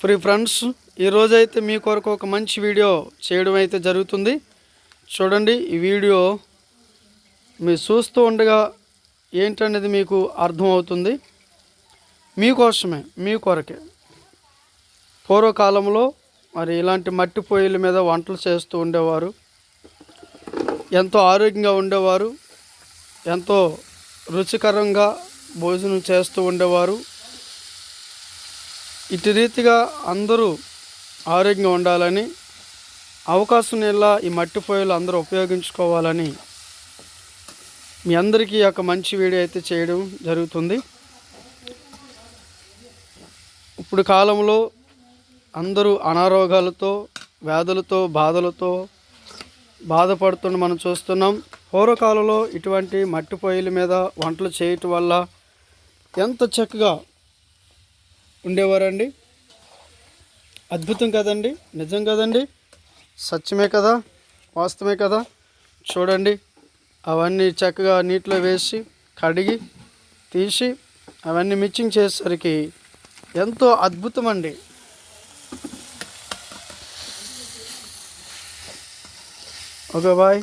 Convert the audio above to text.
Free friends ఈరోజైతే మీ కొరకు ఒక మంచి వీడియో చేయడం అయితే జరుగుతుంది. చూడండి ఈ వీడియో మీరు చూస్తూ ఉండగా ఏంటనేది మీకు అర్థమవుతుంది. మీకోసమే మీ కొరకే. పూర్వకాలంలో మరి ఇలాంటి మట్టి పొయ్యిల మీద వంటలు చేస్తూ ఉండేవారు. ఎంతో ఆరోగ్యంగా ఉండేవారు. ఎంతో రుచికరంగా భోజనం చేస్తూ ఉండేవారు. ఇటు రీతిగా అందరూ ఆరోగ్యంగా ఉండాలని అవకాశం ఇలా ఈ మట్టి పొయ్యిలు అందరూ ఉపయోగించుకోవాలని మీ అందరికీ ఒక మంచి వీడియో అయితే చేయడం జరుగుతుంది. ఇప్పుడు కాలంలో అందరూ అనారోగ్యాలతో వ్యాధులతో బాధలతో బాధపడుతున్న మనం చూస్తున్నాం. పూర్వకాలంలో ఇటువంటి మట్టి పొయ్యిల మీద వంటలు చేయటం వల్ల ఎంత చక్కగా ఉండేవారండి. అద్భుతం కదండి నిజం కదండి. సత్యమే కదా వాస్తవమే కదా. చూడండి అవన్నీ చక్కగా నీటిలో వేసి కడిగి తీసి అవన్నీ మిక్సింగ్ చేసేసరికి ఎంతో అద్భుతం అండి ఓకే బాయ్.